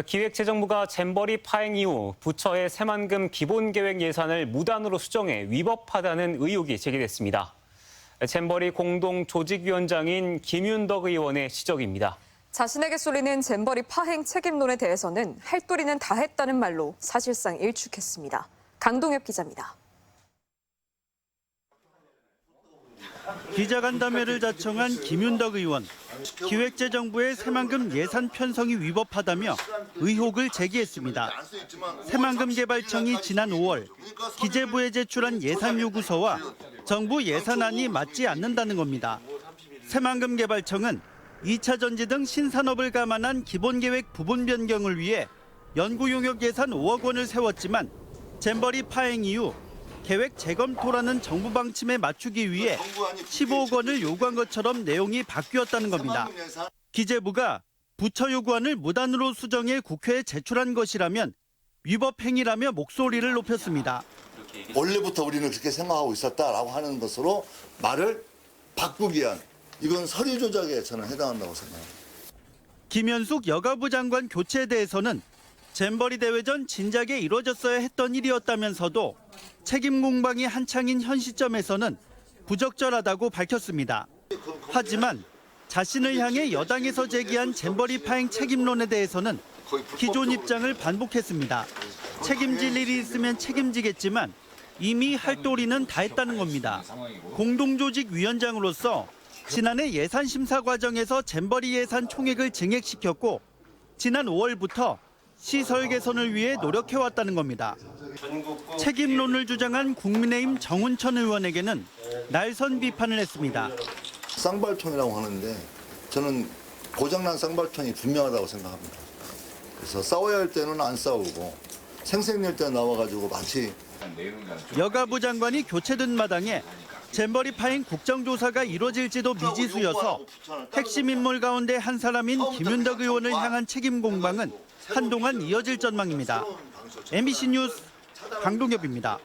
기획재정부가 잼버리 파행 이후 부처의 새만금 기본계획 예산을 무단으로 수정해 위법하다는 의혹이 제기됐습니다. 잼버리 공동 조직위원장인 김윤덕 의원의 지적입니다. 자신에게 쏠리는 잼버리 파행 책임론에 대해서는 할 도리는 다 했다는 말로 사실상 일축했습니다. 강동엽 기자입니다. 기자간담회를 자청한 김윤덕 의원. 기획재정부의 새만금 예산 편성이 위법하다며 의혹을 제기했습니다. 새만금 개발청이 지난 5월 기재부에 제출한 예산 요구서와 정부 예산안이 맞지 않는다는 겁니다. 새만금 개발청은 2차 전지 등 신산업을 감안한 기본계획 부분 변경을 위해 연구 용역 예산 5억 원을 세웠지만 잼버리 파행 이후 계획 재검토라는 정부 방침에 맞추기 위해 15억 원을 요구한 것처럼 내용이 바뀌었다는 겁니다. 기재부가 부처 요구안을 무단으로 수정해 국회에 제출한 것이라면 위법 행위라며 목소리를 높였습니다. 원래부터 우리는 그렇게 생각하고 있었다라고 하는 것으로 말을 바꾸기 위한 이건 서류 조작에 저는 해당한다고 생각합니다. 김현숙 여가부 장관 교체에 대해서는 잼버리 대회 전 진작에 이루어졌어야 했던 일이었다면서도 책임 공방이 한창인 현 시점에서는 부적절하다고 밝혔습니다. 하지만 자신을 향해 여당에서 제기한 잼버리 파행 책임론에 대해서는 기존 입장을 반복했습니다. 책임질 일이 있으면 책임지겠지만 이미 할 도리는 다 했다는 겁니다. 공동조직 위원장으로서 지난해 예산 심사 과정에서 잼버리 예산 총액을 증액시켰고 지난 5월부터 시설 개선을 위해 노력해왔다는 겁니다. 책임론을 주장한 국민의힘 정운천 의원에게는 날선 비판을 했습니다. 쌍발통이라고 하는데 저는 고장난 쌍발통이 분명하다고 생각합니다. 그래서 싸워야 할 때는 안 싸우고 생색낼 때 나와가지고 마치 여가부 장관이 교체된 마당에 잼버리 파행 국정조사가 이뤄질지도 미지수여서 핵심 인물 가운데 한 사람인 김윤덕 의원을 향한 책임 공방은 한동안 이어질 전망입니다. MBC 뉴스 강동엽입니다.